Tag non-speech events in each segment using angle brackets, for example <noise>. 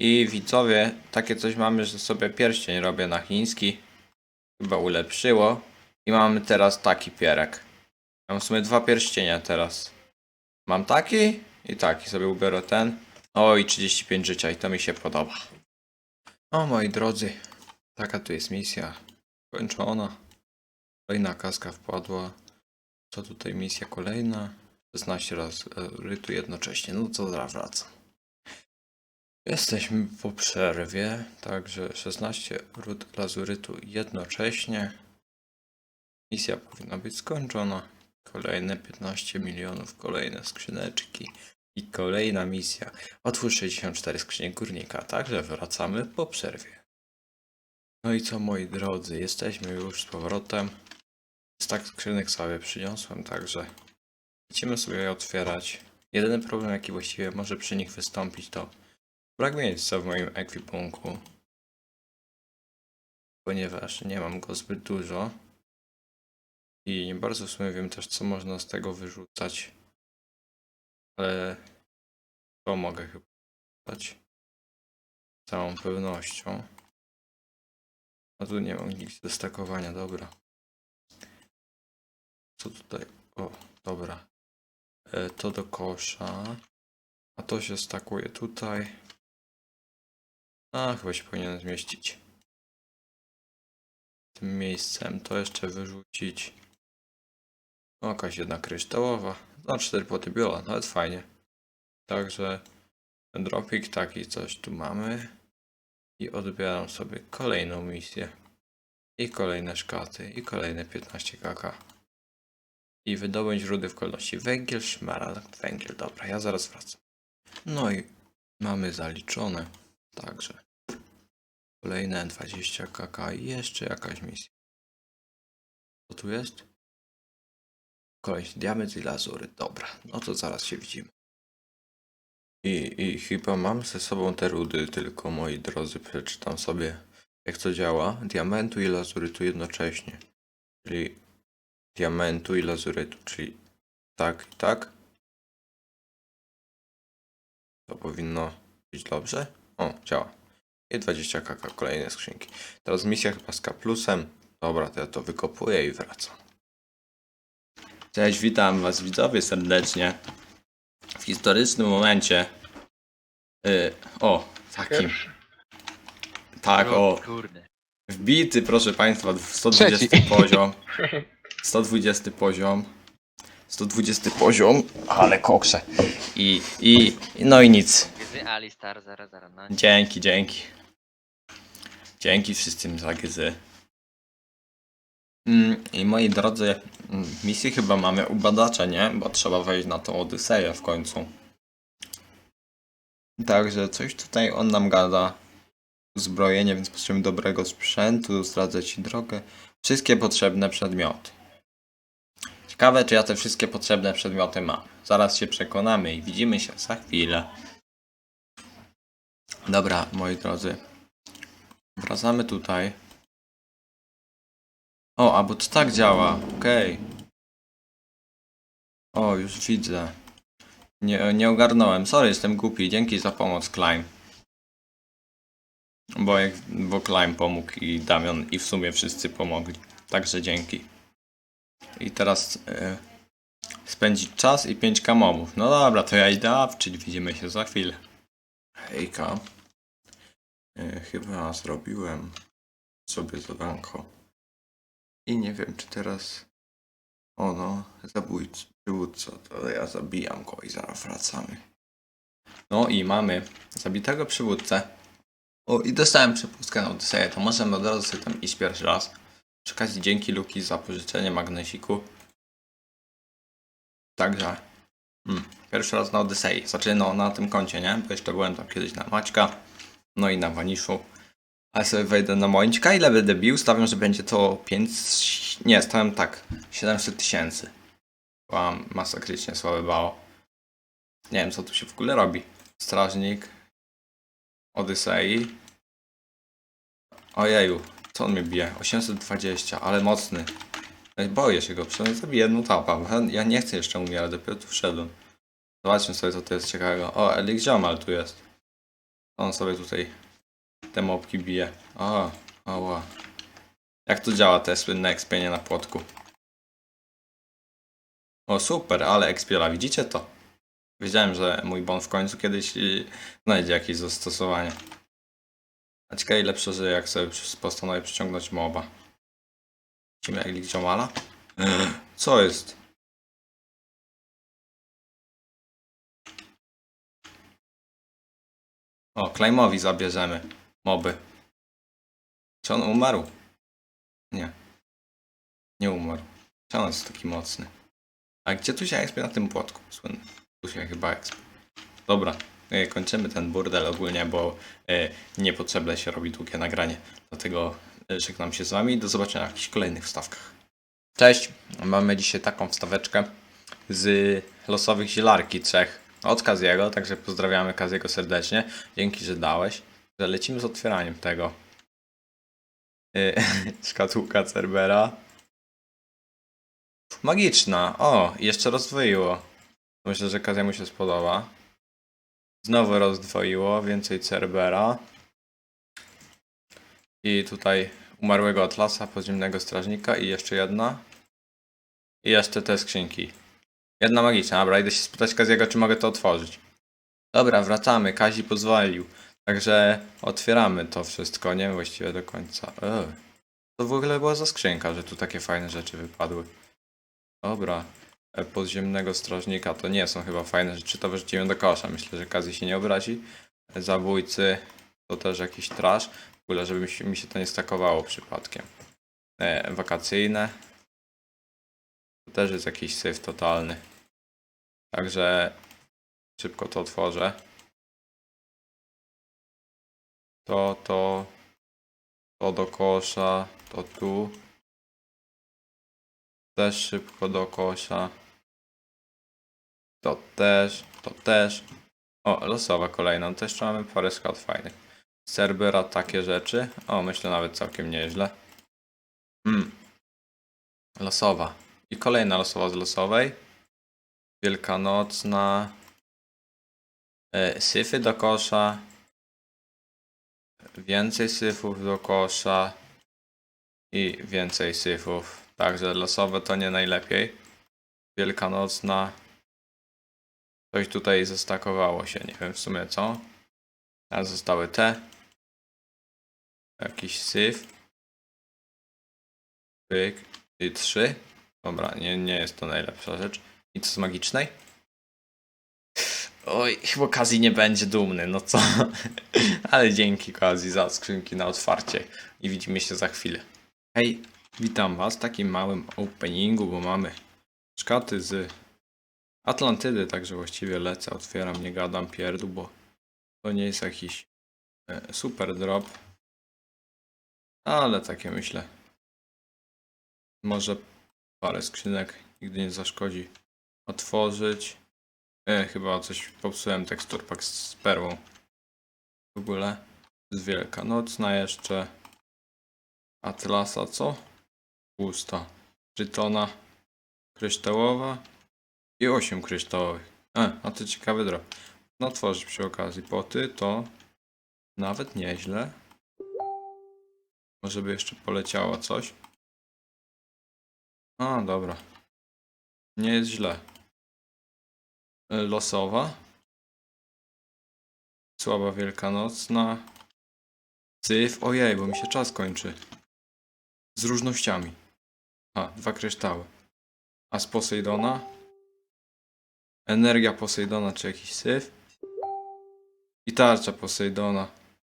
I widzowie, takie coś mamy, że sobie pierścień robię na chiński. Chyba ulepszyło. I mamy teraz taki pierek. Mam w sumie dwa pierścienia teraz. Mam taki i taki. Sobie ubiorę ten. O i 35 życia i to mi się podoba. O moi drodzy, taka tu jest misja. Kończona. Kolejna kaska wpadła. Co tutaj misja kolejna? 16 razy rytu jednocześnie. No to zaraz wracam. Jesteśmy po przerwie, także 16 ród lazurytu jednocześnie. Misja powinna być skończona. Kolejne 15 milionów, kolejne skrzyneczki i kolejna misja. Otwórz 64 skrzyniek górnika, także wracamy po przerwie. No i co moi drodzy, jesteśmy już z powrotem. Z tak skrzynek sobie przyniosłem, także będziemy sobie je otwierać. Jedyny problem jaki właściwie może przy nich wystąpić to brak miejsca w moim ekwipunku. Ponieważ nie mam go zbyt dużo. I nie bardzo w sumie wiem też co można z tego wyrzucać. Ale to mogę chyba dać. Z całą pewnością. A tu nie mam nic do stakowania, dobra. Co tutaj? O, dobra. E, to do kosza. A to się stakuje tutaj. A, chyba się powinien zmieścić. Tym miejscem to jeszcze wyrzucić. O, jakaś jedna kryształowa. No, cztery płoty biola, nawet fajnie. Także dropik taki coś tu mamy. I odbieram sobie kolejną misję. I kolejne szkaty. I kolejne 15 kk. I wydobądź rudy w kolejności węgiel, szmaragd, węgiel. Dobra, ja zaraz wracam. No i mamy zaliczone. Także kolejne 20 kk i jeszcze jakaś misja. Co tu jest? Kolejny diament i lazury. Dobra, no to zaraz się widzimy. I, I chyba mam ze sobą te rudy, tylko moi drodzy, przeczytam sobie jak to działa. Diamentu i lazurytu jednocześnie. Czyli diamentu i lazurytu, czyli tak i tak. To powinno być dobrze. O, działa. I 20 kk, kolejne skrzynki. Teraz misja chyba z K plusem. Dobra, to ja to wykopuję i wracam. Cześć, witam was widzowie serdecznie. W historycznym momencie. Y, o, takim. Tak, o. Kurde. Wbity, proszę Państwa, 120 Trzeci. <laughs> poziom. 120 poziom. 120 poziom, ale koksze. I, i, no i nic. Gdy Alistar, zaraz, zaraz, no. Dzięki, dzięki. Dzięki wszystkim za gzy. Mm, I moi drodzy, mm, misję chyba mamy u badacza, nie? Bo trzeba wejść na tą Odyseję w końcu. Także coś tutaj on nam gada. Uzbrojenie, więc potrzebujemy dobrego sprzętu, zdradzę Ci drogę. Wszystkie potrzebne przedmioty. Ciekawe, czy ja te wszystkie potrzebne przedmioty mam. Zaraz się przekonamy i widzimy się za chwilę. Dobra, moi drodzy. Wracamy tutaj. O, a bo to tak działa. Okej. O, już widzę. Nie, nie ogarnąłem. Sorry, jestem głupi. Dzięki za pomoc, Climb. Bo, jak, bo Climb pomógł i Damian i w sumie wszyscy pomogli. Także dzięki. I teraz e, spędzić czas i 5 kamomów. No dobra, to ja idę awczyć. Widzimy się za chwilę. Hejka. E, chyba zrobiłem sobie zadanko. I nie wiem, czy teraz... O no, zabójcy, przywódca, to ja zabijam go i zaraz wracamy. No i mamy zabitego przywódcę. O, i dostałem przepustkę na Odyseję, to możemy od razu sobie tam iść pierwszy raz. Przy okazji dzięki Luki za pożyczenie magnesiku. Także... Mm, pierwszy raz na Odysei. Znaczy no na tym koncie, nie? Bo jeszcze byłem tam kiedyś na Maćka. No i na Waniszu. Ale sobie wejdę na Mończka. Ile będę bił? Stawiam, że będzie to 5... Nie, stawiam tak. 700 tysięcy. Byłam masakrycznie słabe bało. Nie wiem, co tu się w ogóle robi. Strażnik. Odysei. Ojeju, co on mnie bije? 820, ale mocny. Ej, Boję się go, przynajmniej zabiję jedną tapa. bo Ja nie chcę jeszcze umierać, dopiero tu wszedłem. Zobaczmy sobie, co to jest ciekawego. O, Elik Ziomal tu jest. On sobie tutaj te mopki bije. O, ała. Jak to działa te słynne ekspienie na płotku? O super, ale ekspiela, widzicie to? Wiedziałem, że mój bon w końcu kiedyś y, znajdzie jakieś zastosowanie. A ciekawe ile przeżyje, jak sobie przy- postanowi przyciągnąć moba. Widzimy jak lidziomala? Co jest? O, Claimowi zabierzemy moby. Czy on umarł? Nie. Nie umarł. Czy on jest taki mocny? A gdzie tu się ekspie na tym płotku? Słynny. Tu się chyba ekspie. Dobra, e, kończymy ten burdel ogólnie, bo e, niepotrzebne się robi długie nagranie. Dlatego e, żegnam się z wami i do zobaczenia w jakichś kolejnych wstawkach. Cześć, mamy dzisiaj taką wstaweczkę z losowych zielarki trzech od Kaziego, także pozdrawiamy Kaziego serdecznie. Dzięki, że dałeś. Że lecimy z otwieraniem tego. Y, <laughs> Szkatułka Cerbera. Magiczna. O, jeszcze rozdwoiło. Myślę, że Kaziemu się spodoba. Znowu rozdwoiło, więcej Cerbera. I tutaj umarłego Atlasa, podziemnego strażnika i jeszcze jedna. I jeszcze te skrzynki. Jedna magiczna, dobra, idę się spytać Kaziego, czy mogę to otworzyć. Dobra, wracamy, Kazi pozwolił. Także otwieramy to wszystko, nie właściwie do końca. Eee. To w ogóle była za skrzynka, że tu takie fajne rzeczy wypadły. Dobra. E, Podziemnego strażnika to nie są chyba fajne rzeczy, to wyrzucimy do kosza. Myślę, że Kazi się nie obrazi. E, Zabójcy to też jakiś trash. W ogóle, żeby mi się, to nie stakowało przypadkiem. E, wakacyjne. Też jest jakiś syf totalny. Także szybko to otworzę. To, to, to do kosza, to tu. Też szybko do kosza. To też, to też. O, losowa kolejna. No to jeszcze mamy parę skat fajnych. Cerbera takie rzeczy. O, myślę nawet całkiem nieźle. Hmm. Losowa. I kolejna losowa z losowej. Wielkanocna. E, syfy do kosza. Więcej syfów do kosza. I więcej syfów. Także losowe to nie najlepiej. Wielkanocna. Coś tutaj zestakowało się. Nie wiem w sumie co. A zostały te. Jakiś syf. Pyk. I trzy. Dobra, nie, nie jest to najlepsza rzecz. Nic z magicznej? Oj, chyba Kazi nie będzie dumny, no co? <laughs> Ale dzięki Kazi za skrzynki na otwarcie i widzimy się za chwilę. Hej, witam was w takim małym openingu, bo mamy szkaty z Atlantydy, także właściwie lecę, otwieram, nie gadam pierdół, bo to nie jest jakiś e, super drop. Ale takie myślę. Może parę skrzynek nigdy nie zaszkodzi otworzyć. E, chyba coś popsułem teksturpak z, z perłą. W ogóle z Wielkanocna jeszcze. Atlasa co? Pusta. Trytona kryształowa i 8 kryształowych. E, a to ciekawy drop. No tworzyć przy okazji poty to nawet nieźle. Może by jeszcze poleciało coś. A, dobra. Nie jest źle. E, losowa. Słaba wielkanocna. Syf, ojej, bo mi się czas kończy. Z różnościami. A, dwa kryształy. A z Posejdona? Energia Posejdona, czy jakiś syf? I tarcza Posejdona.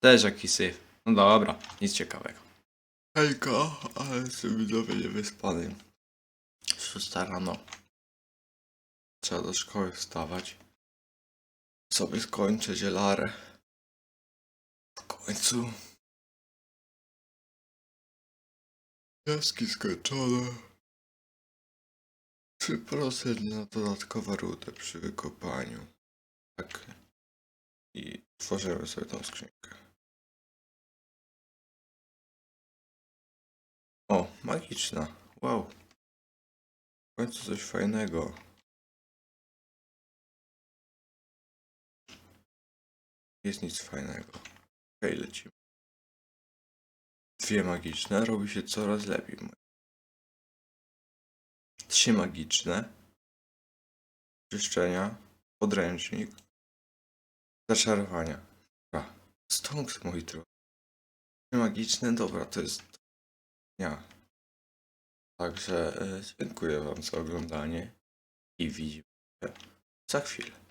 Też jakiś syf. No dobra, nic ciekawego. Hejka, ale sobie widzowie nie wyspany. 6 rano. Trzeba do szkoły wstawać. Sobie skończę zielarę. W końcu. Jaski skończone. 3% na dodatkowe rudy przy wykopaniu. Tak. I tworzymy sobie tą skrzynkę. O, magiczna. Wow. W końcu coś fajnego. jest nic fajnego. Okej, lecimy. Dwie magiczne, robi się coraz lepiej. Trzy magiczne. Czyszczenia. Podręcznik. Zaczarowania. Dobra. Stąd, moi drodzy. Trzy magiczne, dobra, to jest... Ja. Także e, dziękuję wam za oglądanie i widzimy się za chwilę.